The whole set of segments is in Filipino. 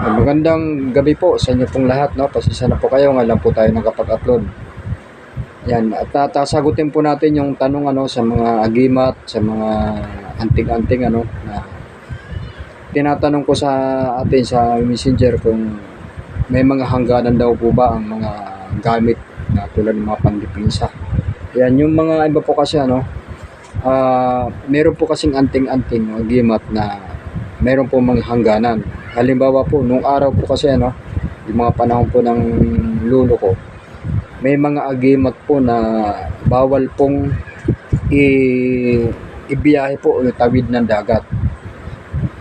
Magandang gabi po sa inyo pong lahat, no? Pasisa na po kayo, ngayon lang po tayo nakapag-upload. Yan, at tatasagutin po natin yung tanong ano sa mga agimat, sa mga anting-anting ano na tinatanong ko sa atin sa Messenger kung may mga hangganan daw po ba ang mga gamit na tulad ng mga pandipinsa. Yan, yung mga iba po kasi ano, ah meron po kasing anting-anting agimat na meron po mga hangganan. Halimbawa po, nung araw po kasi ano, yung mga panahon po ng lulo ko, may mga agimat po na bawal pong i ibiyahe po o tawid ng dagat.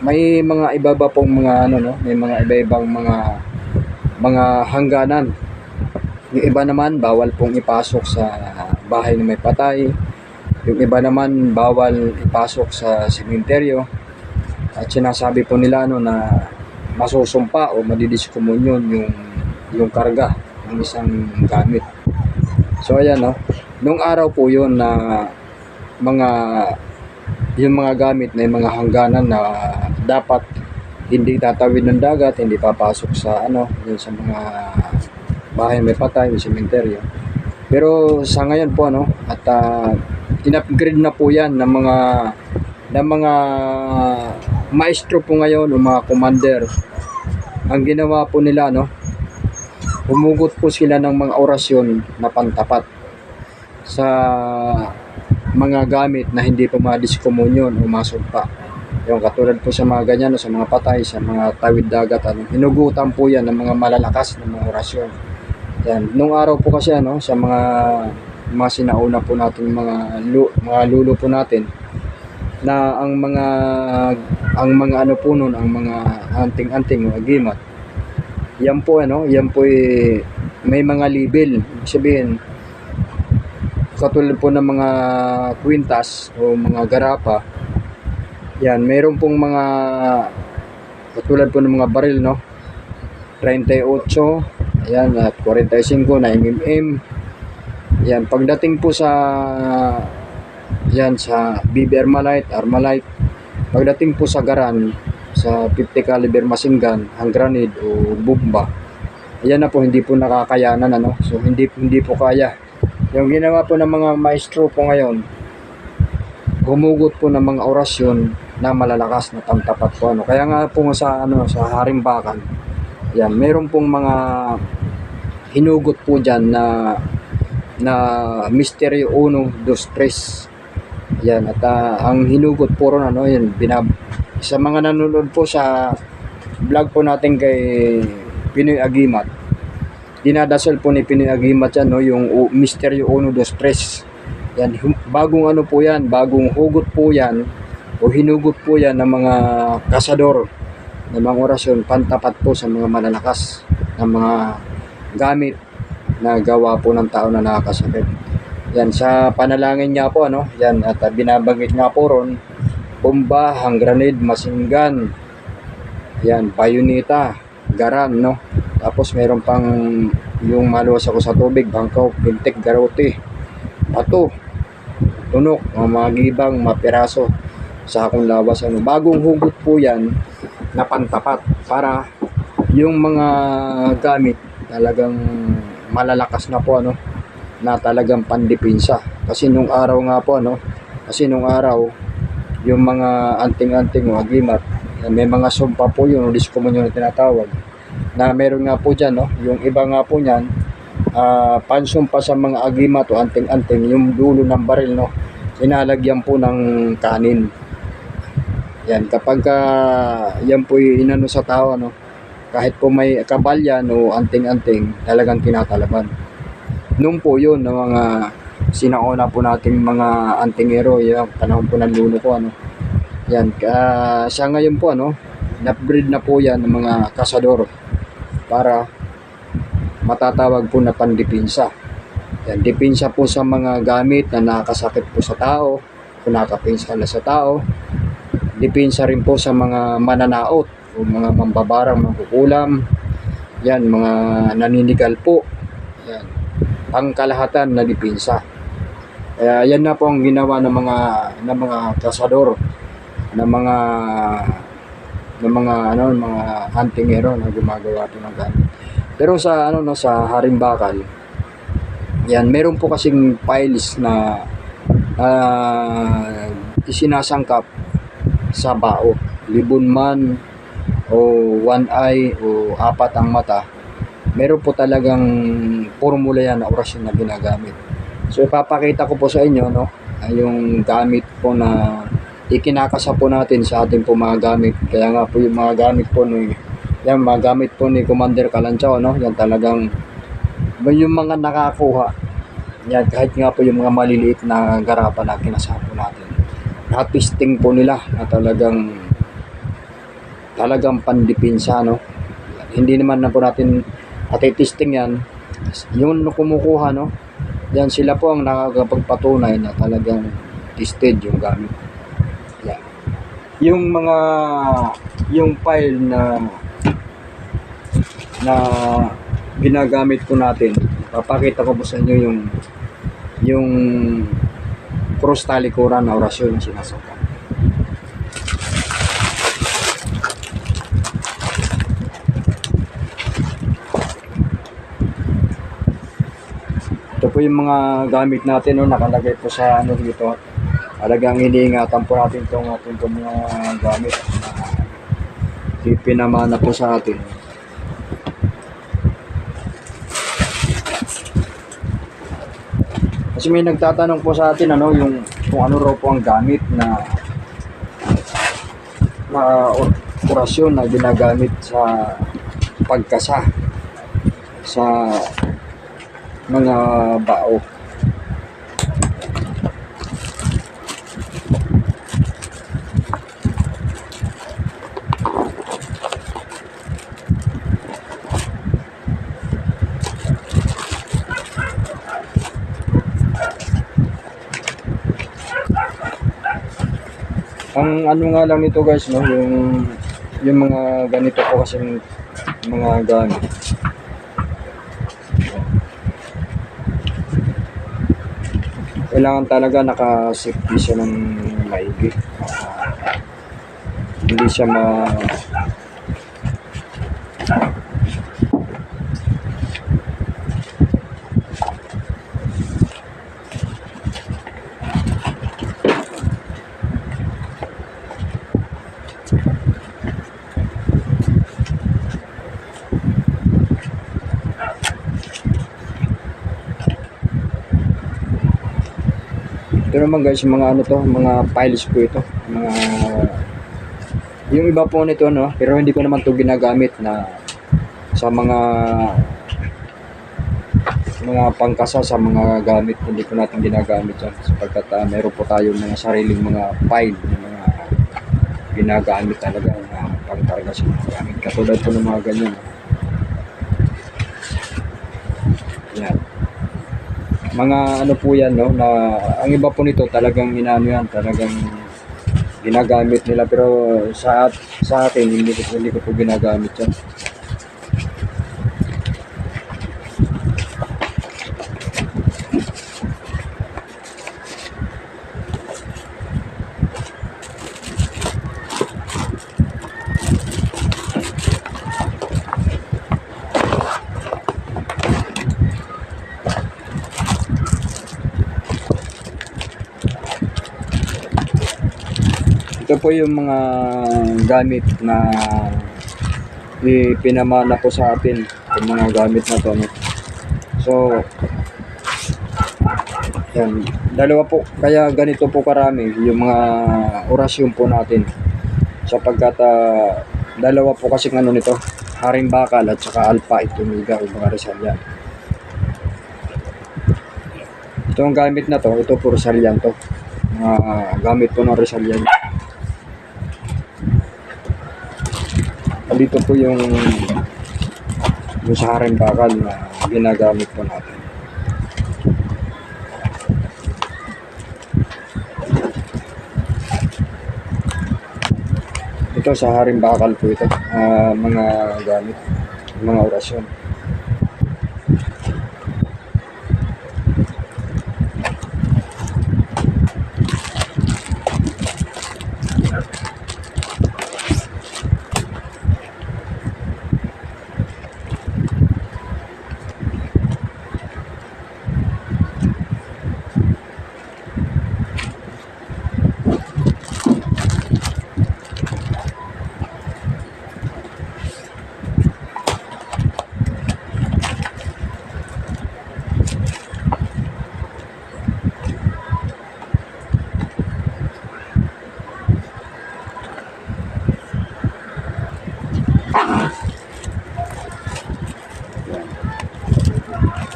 May mga iba ba pong mga ano no, may mga iba-ibang mga mga hangganan. Yung iba naman bawal pong ipasok sa bahay na may patay. Yung iba naman bawal ipasok sa sementeryo. At sinasabi po nila ano na masusumpa o madidiskumunyon yung yung karga ng isang gamit. So ayan no. Nung araw po 'yon na mga yung mga gamit na yung mga hangganan na dapat hindi tatawid ng dagat, hindi papasok sa ano, yun sa mga bahay may patay, may sementeryo. Pero sa ngayon po ano, at uh, in-upgrade na po 'yan ng mga ng mga maestro po ngayon o mga commander. Ang ginawa po nila no, humugot po sila ng mga orasyon na pantapat sa mga gamit na hindi po madiskumunyon o masumpa. Yung katulad po sa mga ganyan, no, sa mga patay, sa mga tawid dagat, ano, hinugutan po yan ng mga malalakas na mga orasyon. Yan. Nung araw po kasi ano, sa mga mga sinauna po natin mga lu, mga lulo po natin na ang mga ang mga ano po nun, ang mga anting-anting o agimat yan po ano, yan po eh, may mga label. Sabihin, katulad po ng mga kwintas o mga garapa, yan, mayroon pong mga katulad po ng mga baril, no? 38, ayan, at 45 na mm. Yan, pagdating po sa yan sa BB Armalite, Armalite, pagdating po sa Garan, sa 50 caliber machine gun, hand grenade o bomba. Ayan na po hindi po nakakayanan ano. So hindi hindi po kaya. Yung ginawa po ng mga maestro po ngayon, humugot po ng mga orasyon na malalakas na pantapat po ano. Kaya nga po sa ano sa harimbakan. Yan, meron pong mga hinugot po diyan na na Misteryo 1, 2, 3. Yan, at uh, ang hinugot po ron ano, yan, binab sa mga nanonood po sa vlog po natin kay Pinoy Agimat dinadasal po ni Pinoy Agimat yan no, yung Misteryo 1, 2, 3 yan, bagong ano po yan bagong hugot po yan o hinugot po yan ng mga kasador ng mga orasyon pantapat po sa mga malalakas ng mga gamit na gawa po ng tao na nakakasakit yan sa panalangin niya po ano yan at uh, binabanggit nga po ron grenade, machine gun, yan, bayoneta, garan, no? Tapos meron pang yung maluwas ako sa tubig, bangkaw, pintik, garote, bato, tunok, mga magibang, mapiraso sa akong lawas. Ano. Bagong hugot po yan na pantapat para yung mga gamit talagang malalakas na po ano na talagang pandipinsa kasi nung araw nga po ano kasi nung araw yung mga anting-anting o agimat, may mga sumpa po yun, o discommon na tinatawag, na meron nga po dyan, no? yung iba nga po niyan, uh, pansumpa sa mga agimat o anting-anting, yung dulo ng baril, no? inalagyan po ng kanin. Yan, kapag uh, yan po inano sa tao, no? kahit po may kabalyan o anting-anting, talagang tinatalaban. Nung po yun, ng mga sinauna po nating mga antingero, yung panahon po ng lulo ko, ano. Yan, uh, sa ngayon po, ano, na-breed na po yan ng mga kasador para matatawag po na pandipinsa. Yan, dipinsa po sa mga gamit na nakakasakit po sa tao, kung nakapinsa na sa tao. Dipinsa rin po sa mga mananaot o mga mambabarang mangkukulam. Yan, mga naninigal po. Yan, ang kalahatan na dipinsa. Kaya yan na po ang ginawa ng mga ng mga kasador ng mga ng mga ano mga hunting hero na gumagawa ito ng gamit. Pero sa ano no sa Harimbakal, yan meron po kasing piles na ah, isinasangkap sa bao. Libon man o one eye o apat ang mata. Meron po talagang formula yan na orasyon na ginagamit. So ipapakita ko po sa inyo no yung gamit po na ikinakasa po natin sa ating po mga gamit. Kaya nga po yung mga gamit po ni yan mga gamit po ni Commander Kalanchaw no. Yan talagang yung mga nakakuha. Yan kahit nga po yung mga maliliit na garapan na kinasa po natin. Natisting po nila na talagang talagang pandipinsa no. Hindi naman na po natin ati-testing yan. Yung kumukuha no, yan sila po ang nakakapagpatunay na talagang tested yung gamit. Yan. Yung mga yung file na na ginagamit po natin, papakita ko po sa inyo yung yung cross talikuran na orasyon na sinasaka. Ito po yung mga gamit natin no, nakalagay po sa ano dito. Talagang iniingatan po natin itong ating itong mga gamit na pinamana po sa atin. Kasi may nagtatanong po sa atin ano yung kung ano raw po ang gamit na na or- orasyon na ginagamit sa pagkasa sa mga bao. Ang ano nga lang nito guys, no, yung yung mga ganito po kasi mga gamit. Kailangan talaga naka-safety siya ng maigi. Ah, hindi siya ma Ito naman guys, yung mga ano to, mga files po ito. Mga yung iba po nito no, pero hindi ko naman to ginagamit na sa mga mga pangkasa sa mga gamit hindi ko natin ginagamit yan sapagkat uh, meron po tayo mga sariling mga file ng mga ginagamit talaga na pangkarga sa mga gamit katulad po ng mga ganyan yan mga ano po yan no? Na ang iba po nito talagang inano yan talagang ginagamit nila. Pero sa sa atin hindi ko hindi ko po ginagamit yan po yung mga gamit na ipinamana po sa atin yung mga gamit na to no? so yan. Dalawa po kaya ganito po karami yung mga orasyon po natin. Sapagkat ah, dalawa po kasi ano nito haring bakal at saka alpha ito miga o mga Rizal yan. Ito gamit na to ito po Rizal yan to. Mga gamit po ng Rizal yan dito po yung yung sa bakal na ginagamit po natin. Ito sa haring bakal po ito, ah, mga gamit, mga orasyon.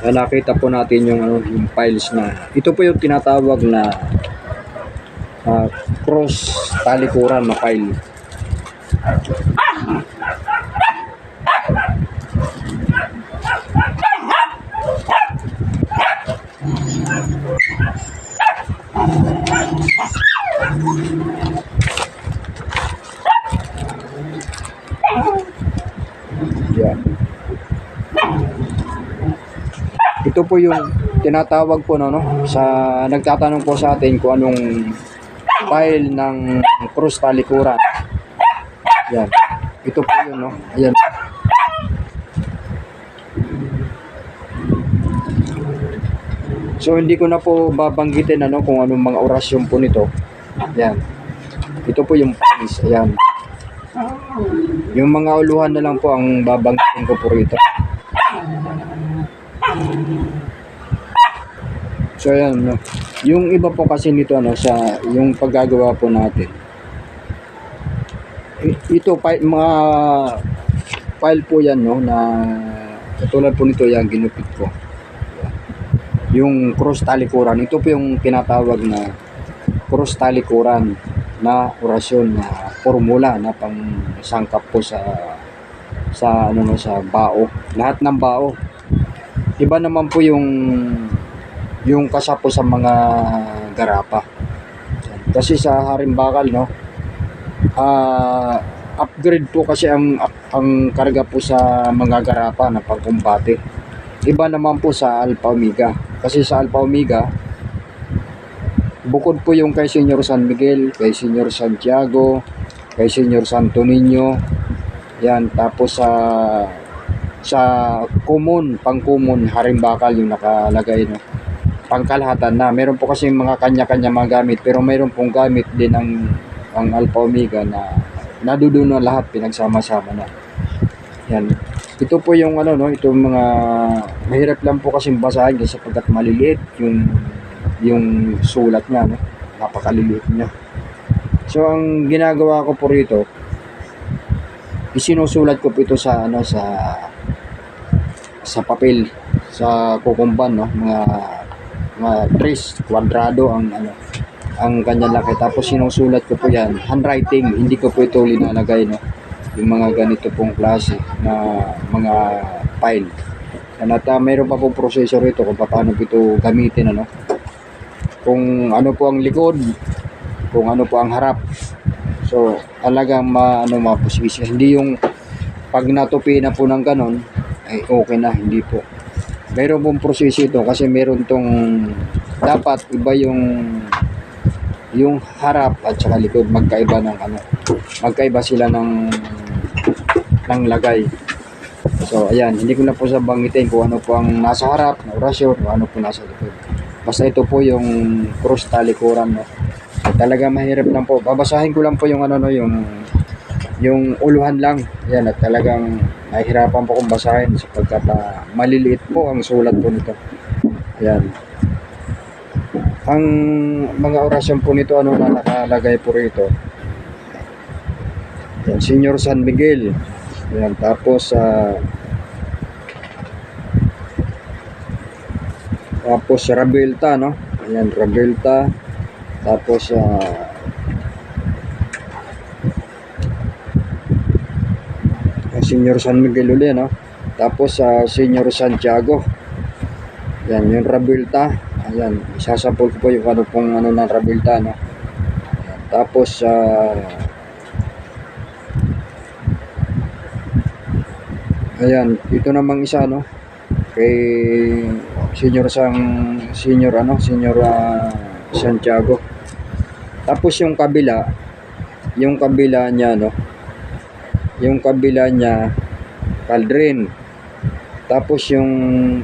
Ah, nakita po natin yung ano yung files na ito po yung tinatawag na ah, cross talikuran na file. Yan. Ito po yung tinatawag po no, no sa nagtatanong po sa atin kung anong file ng cross talikuran. Yan. Ito po yun no. Ayan. So hindi ko na po babanggitin ano kung anong mga orasyon po nito. Yan. Ito po yung files. Ayan. Yung mga uluhan na lang po ang babanggitin ko po rito. So ayan, no. Yung iba po kasi nito ano sa yung paggagawa po natin. Ito pa mga file po yan no na katulad po nito yan ginupit ko. Yung cross talikuran, ito po yung tinatawag na cross talikuran na orasyon na formula na pang sangkap po sa sa ano no sa bao. Lahat ng bao. Iba naman po yung yung kasapo sa mga garapa. Kasi sa Harimbakal no, ah upgrade po kasi ang ang karga po sa mga garapa na pangkumbate. Iba naman po sa Alpha Omega. Kasi sa Alpha Omega, bukod po yung kay Senyor San Miguel, kay Senyor Santiago, kay Senyor Santo Niño, yan, tapos sa sa common, pang common, Harimbakal yung nakalagay no pangkalahatan na. Meron po kasi mga kanya-kanya mga gamit, pero meron pong gamit din ang ang Alpha Omega na naduduno na lahat pinagsama-sama na. Yan. Ito po yung ano no, itong mga mahirap lang po kasi basahin kasi sapagkat maliliit yung yung sulat niya no. Napakaliliit niya. So ang ginagawa ko po rito isinusulat ko po ito sa ano sa sa papel sa kukumban no mga mga tres kwadrado ang ano ang kanyang laki. Tapos sinusulat ko po yan handwriting hindi ko po ito linalagay no? Yung mga ganito pong klase na mga file. At uh, mayroon pa pong processor ito kung paano po ito gamitin ano? Kung ano po ang likod kung ano po ang harap. So talagang ma ano mapusisi hindi yung pag natupi na po ng ganon ay okay na hindi po mayroon pong proseso ito kasi meron tong dapat iba yung yung harap at saka likod. Magkaiba ng ano magkaiba sila ng ng lagay. So ayan hindi ko na po sa banggitin kung ano po ang nasa harap na orasyon kung ano po nasa likod. Basta ito po yung cross talikuran no? Talaga mahirap lang po. Babasahin ko lang po yung ano no yung yung uluhan lang. Yan at talagang nahihirapan po kong basahin sapagkat ah, maliliit po ang sulat po nito. Yan ang mga orasyon po nito ano na nakalagay po rito? Yan, Senyor San Miguel. Yan, tapos sa tapos Rabelta no? Ayan Rabelta tapos sa Senyor San Miguel uli, no? Tapos sa Senyor Santiago. Yan, yung Rabelta. Ayan, isasapol ko po yung ano pong ano ng Rabelta, no? Ayan, tapos sa Ayan, ito namang isa, no? Kay Senyor Sang Senyor ano, Senyor ah, Santiago. Tapos yung kabila, yung kabila niya, no? Yung kabila niya Caldrin tapos yung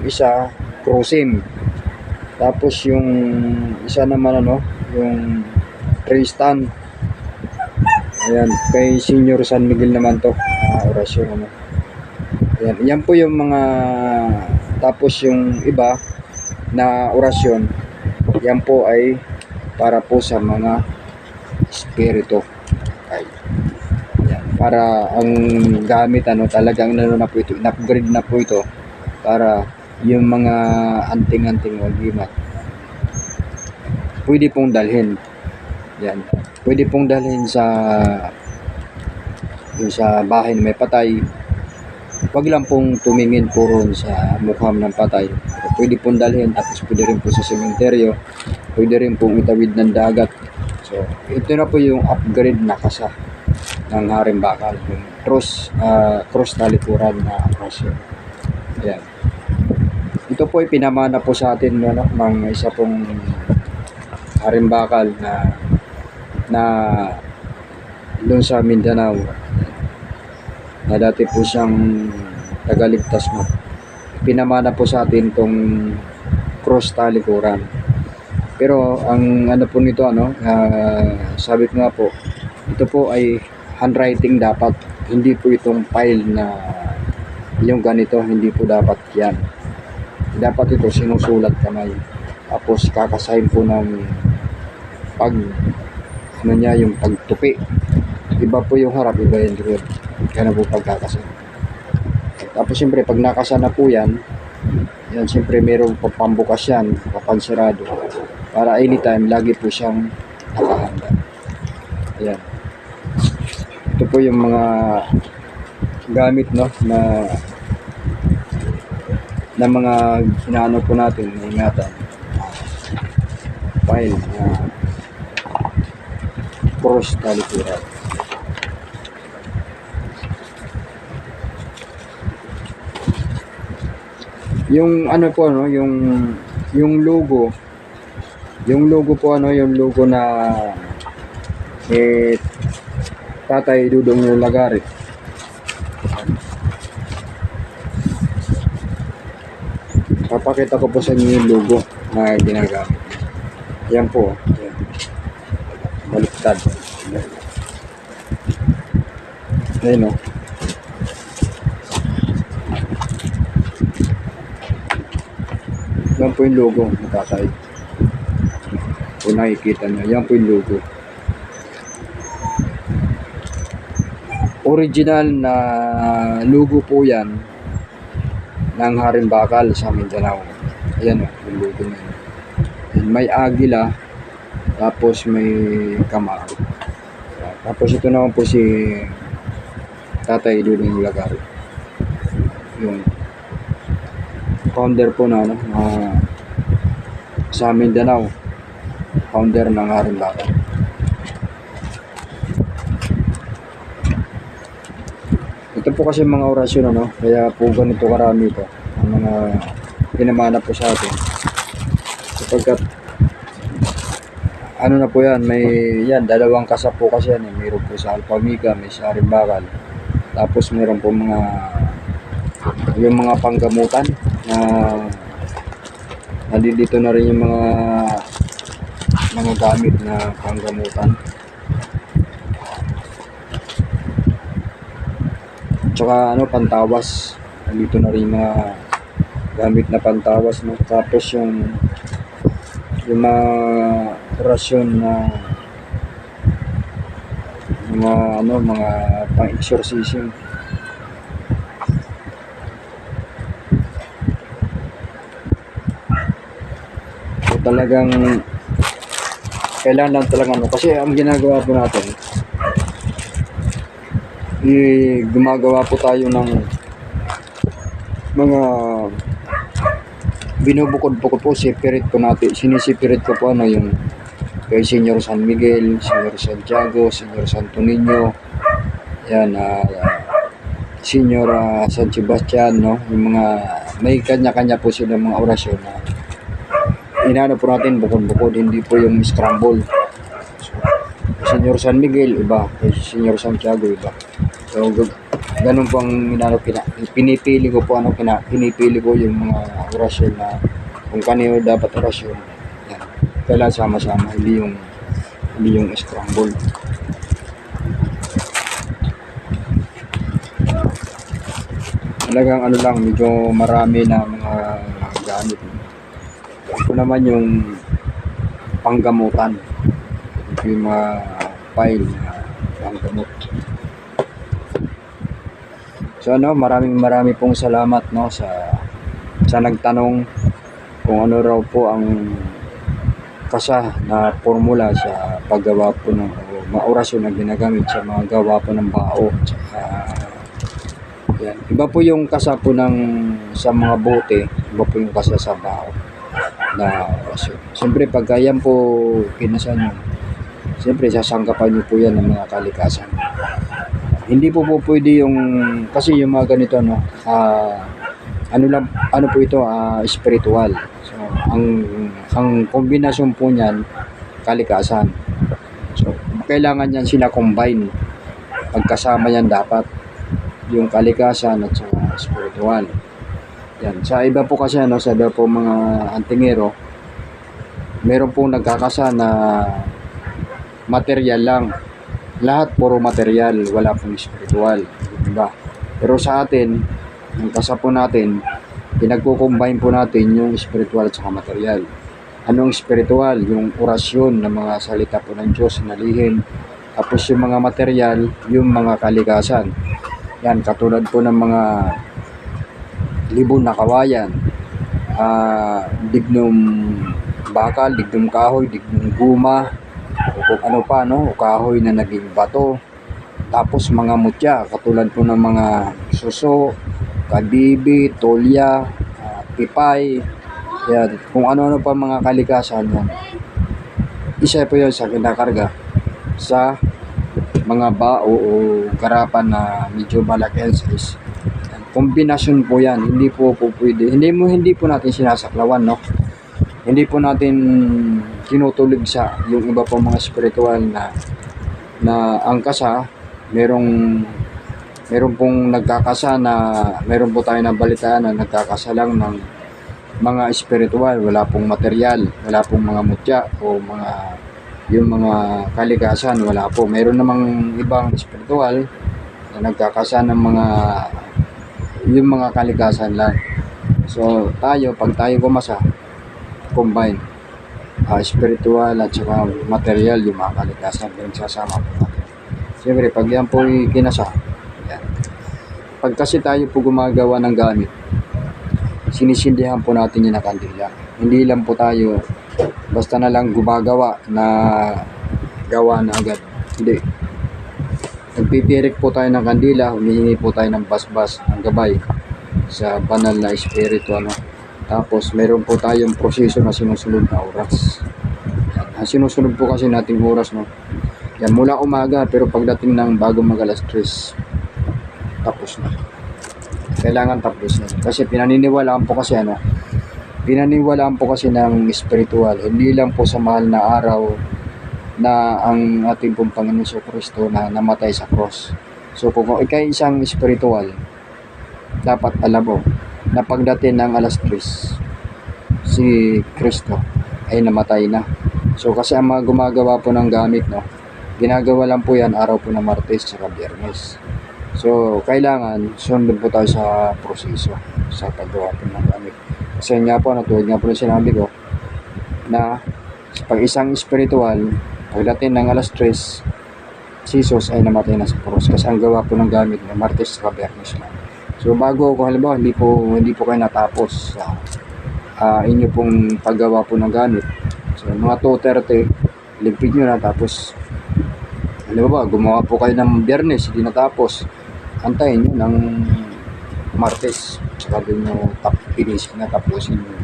isa Crusim tapos yung isa naman ano yung Tristan ayan kay Senior San Miguel naman to. Ah, orasyon ano. Ayan yan po yung mga tapos yung iba na orasyon yan po ay para po sa mga espiritu. Ay. Para ang gamit ano talagang ano na po ito, in-upgrade na po ito para yung mga anting-anting wagimat, pwede pong dalhin. Yan. Pwede pong dalhin sa yung sa bahay na may patay. Wag lang pong tumingin po ron sa mukham ng patay. Pwede pong dalhin tapos pwede rin po sa sementeryo. Pwede rin pong itawid ng dagat. So, ito na po yung upgrade na kasa ng Haring Bakal. Yung cross, ah, cross talikuran na operasyon. Ayan. Ito po ay pinamana po sa atin ano, ng isa pong Haring Bakal na na doon sa Mindanao na dati po siyang tagaligtas mo. Pinamana po sa atin tong cross talikuran. Pero ang ano po nito ano, ah, sabi ko nga po, ito po ay handwriting dapat. Hindi po itong file na yung ganito, hindi po dapat yan. Dapat ito sinusulat kamay. Tapos kakasahin po ng pag ano niya yung pagtupi. Iba po yung harap, iba yung likod. Kaya na po pagkakasahin. Tapos siyempre pag nakasa na po yan, yan siyempre mayroong pambukas yan, papansirado. Para anytime, lagi po siyang nakahanda. Ayan. Ito po yung mga gamit no na na mga inaano po natin, ingatan. File na cross talikuran. Yung ano po no, yung yung logo yung logo po ano, yung logo na eh Tatay Dudong Lagari. Papakita ko po sa inyo yung logo na ginagamit. Yan po. Yan. Baliktad. Ayun o. Yan po yung logo ng tatay. Kung nakikita nyo, yan po yung logo. Original na logo po yan ng Haring Bakal sa Mindanao. Ayan o, yung logo na yun. And May agila, tapos may kamao. Tapos ito naman po si Tatay Dudong Lagar. Yung founder po na ano, na sa Mindanao. Founder ng Haring Bakal. Ito po kasi mga orasyon ano, kaya po ganito karami ito. Ang mga pinamana po sa atin. Sapagkat ano na po yan, may yan, dalawang kasap po kasi yan. Eh. Mayroon po sa Alpamiga, may sa Arimbakal. Tapos mayroon po mga yung mga panggamutan na nandito na rin yung mga mga gamit na panggamutan. Tsaka ano, pantawas. Nandito na rin mga gamit na pantawas. No? Tapos yung yung mga orasyon na mga ano, mga pang-exorcism. So, talagang kailangan lang talaga ano. Kasi ang ginagawa po natin, i gumagawa po tayo ng mga binubukod-bukod po, separate po natin, sinisiparate ko po ano yung kay Senyor San Miguel, Senyor Santiago, Senyor Santo Niño, yan, ah, Senyor ah, San Sebastian, no? Yung mga, may kanya-kanya po sila mga orasyon na inano po natin bukod-bukod, hindi po yung scramble. So, Senyor San Miguel, iba. Kay Senyor Santiago, iba. So, ganun po ang inano, pina, pinipili ko po, ano, pina, pinipili ko yung mga orasyon na kung kanino dapat orasyon. Yan. Kailangan sama-sama, hindi yung hindi yung scramble. Talagang ano lang, medyo marami na mga gamit. Ito naman yung panggamutan. Ito yung mga file na panggamot. So ano, maraming marami pong salamat no sa sa nagtanong kung ano raw po ang kasa na formula sa paggawa po ng o na ginagamit sa mga gawa po ng bao. Tsaka, yan. Iba po yung kasa po ng sa mga bote, iba po yung kasa sa bao na orasyon. Siyempre, pagka yan po kinasa nyo, siyempre sasangkapan nyo po yan ng mga kalikasan. Hindi po po pwede yung, kasi yung mga ganito, no, ah, ano lang, ano po ito, ah, spiritual. So, ang, ang kombinasyon po niyan, kalikasan. So, kailangan yan sila combine. Pagkasama yan dapat yung kalikasan at saka spiritual. Yan. Sa iba po kasi ano, sa iba po mga antingero, meron pong nagkakasa na material lang. Lahat puro material, wala pong spiritual. Diba? Pero sa atin, yung kasa po natin, pinagko-combine po natin yung spiritual at saka material. Anong spiritual? Yung orasyon ng mga salita po ng Diyos na lihim. Tapos yung mga material, yung mga kalikasan. Yan, katulad po ng mga libon na kawayan, ah, dignum bakal, dignum kahoy, dignum guma, kung ano pa, no? Kahoy na naging bato. Tapos mga mutya, katulad po ng mga suso, kabibi, tolya, ah, pipay, yan, kung ano-ano pa mga kalikasan yan. Isa po yun sa kinakarga sa mga bao o garapan na medyo malaki ang size. Kombinasyon po yan, hindi po po pwede. Hindi mo hindi po natin sinasaklawan, no? Hindi po natin kinutulig sa yung iba po mga spiritual na na ang kasa merong meron pong nagkakasa na meron po tayo nabalitaan na nagkakasa lang ng mga spiritual, wala pong material, wala pong mga mutya o mga yung mga kalikasan, wala po. Meron namang ibang spiritual na nagkakasa ng mga yung mga kalikasan lang. So, tayo, pag tayo gumasa, combine ah, spiritual at saka material, yung mga kalikasan, yung sasama po natin. Siyempre, pag yan po kinasa, yan. Pag kasi tayo po gumagawa ng gamit, sinisindihan po natin yung nakandila. Hindi lang po tayo basta na lang gumagawa na gawa na agad. Hindi. Nagpipirik po tayo ng kandila, humihingi po tayo ng basbas, ng gabay sa banal na espiritu. Ano. Tapos meron po tayong proseso na sinusunod na oras. Yan. Sinusunod po kasi nating oras, no? Yan, mula umaga, pero pagdating ng bago mag alas 3, tapos na kailangan tapos na. Kasi pinaniniwalaan po kasi ano, pinaniniwalaan po kasi ng spiritual, hindi lang po sa mahal na araw na ang ating pong Panginoon sa Kristo na namatay sa cross. So kung ikay isang spiritual, dapat alam mo na pagdating ng alas 3, si Kristo ay namatay na. So kasi ang mga gumagawa po ng gamit, no, ginagawa lang po yan araw po ng Martes at Biyernes. So, kailangan sundin po tayo sa proseso sa paggawa po ng gamit. Kasi nga po, natulad nga po na sinabi ko, na pag isang spiritual, pagdating ng alas 3, si Jesus ay namatay na sa cross kasi ang gawa po ng gamit ng Martes sa Biyernes lang. So, bago kung halimbawa, hindi po, hindi po kayo natapos sa ah, inyo pong paggawa po ng gamit. So, mga 2.30, limpid nyo na tapos halimbawa, gumawa po kayo ng Biyernes, hindi natapos antayin nyo ng Martes. Saka din nyo tap, finish na tapusin nyo.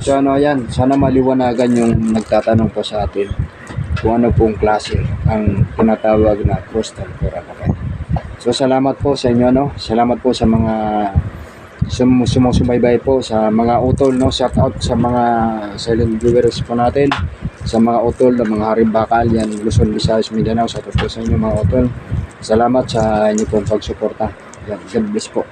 So ano yan, sana maliwanagan yung nagtatanong po sa atin kung ano pong klase ang tinatawag na crystal coral. So salamat po sa inyo no. Salamat po sa mga sum sumusubaybay po sa mga utol no. Shout out sa mga silent viewers po natin sa mga utol ng mga harimbakal yan Luzon, Visayas, Mindanao sa po sa inyo mga utol. Salamat sa inyo pong pagsuporta. Yan, God bless po.